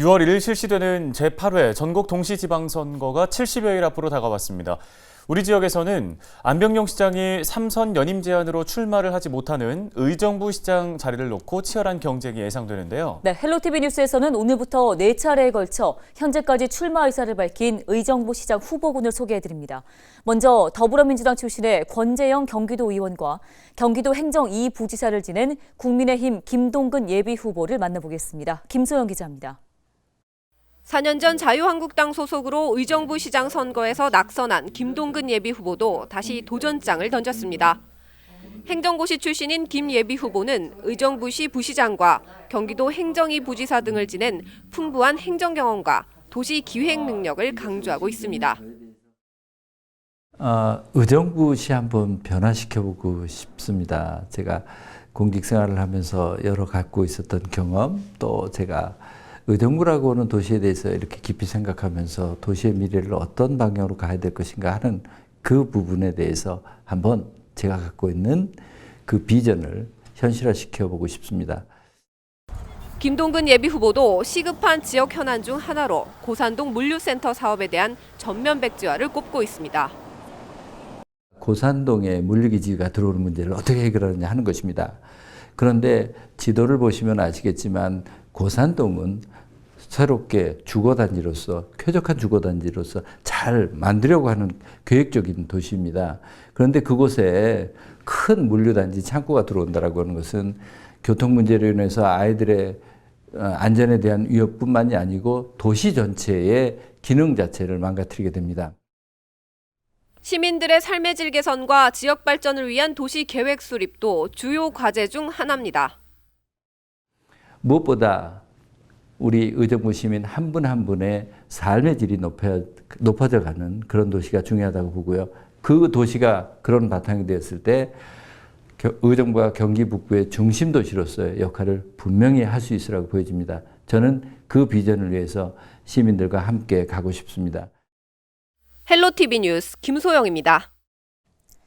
6월 1일 실시되는 제8회 전국 동시지방선거가 70여일 앞으로 다가왔습니다. 우리 지역에서는 안병용 시장이 삼선 연임 제한으로 출마를 하지 못하는 의정부 시장 자리를 놓고 치열한 경쟁이 예상되는데요. 네, 헬로티비 뉴스에서는 오늘부터 네 차례에 걸쳐 현재까지 출마 의사를 밝힌 의정부 시장 후보군을 소개해드립니다. 먼저 더불어민주당 출신의 권재영 경기도 의원과 경기도 행정 2부지사를 지낸 국민의힘 김동근 예비 후보를 만나보겠습니다. 김소영 기자입니다. 4년 전 자유한국당 소속으로 의정부 시장 선거에서 낙선한 김동근 예비 후보도 다시 도전장을 던졌습니다. 행정고시 출신인 김 예비 후보는 의정부시 부시장과 경기도 행정이 부지사 등을 지낸 풍부한 행정 경험과 도시 기획 능력을 강조하고 있습니다. 어, 의정부시 한번 변화시켜보고 싶습니다. 제가 공직 생활을 하면서 여러 갖고 있었던 경험, 또 제가 의정부라고 하는 도시에 대해서 이렇게 깊이 생각하면서 도시의 미래를 어떤 방향으로 가야 될 것인가 하는 그 부분에 대해서 한번 제가 갖고 있는 그 비전을 현실화시켜보고 싶습니다. 김동근 예비 후보도 시급한 지역 현안 중 하나로 고산동 물류센터 사업에 대한 전면 백지화를 꼽고 있습니다. 고산동에 물류기지가 들어오는 문제를 어떻게 해결하느냐 하는 것입니다. 그런데 지도를 보시면 아시겠지만 고산동은 새롭게 주거단지로서 쾌적한 주거단지로서 잘 만들려고 하는 계획적인 도시입니다. 그런데 그곳에 큰 물류단지 창고가 들어온다라고 하는 것은 교통 문제로 인해서 아이들의 어, 안전에 대한 위협뿐만이 아니고 도시 전체의 기능 자체를 망가뜨리게 됩니다. 시민들의 삶의 질 개선과 지역 발전을 위한 도시 계획 수립도 주요 과제 중 하나입니다. 무엇보다 우리 의정부 시민 한분한 분의 삶의 질이 높여, 높아져 가는 그런 도시가 중요하다고 보고요. 그 도시가 그런 바탕이 되었을 때 겨- 의정부가 경기 북부의 중심 도시로서의 역할을 분명히 할 수 있으라고 보여집니다. 저는 그 비전을 위해서 시민들과 함께 가고 싶습니다. 헬로티비 뉴스 김소영입니다.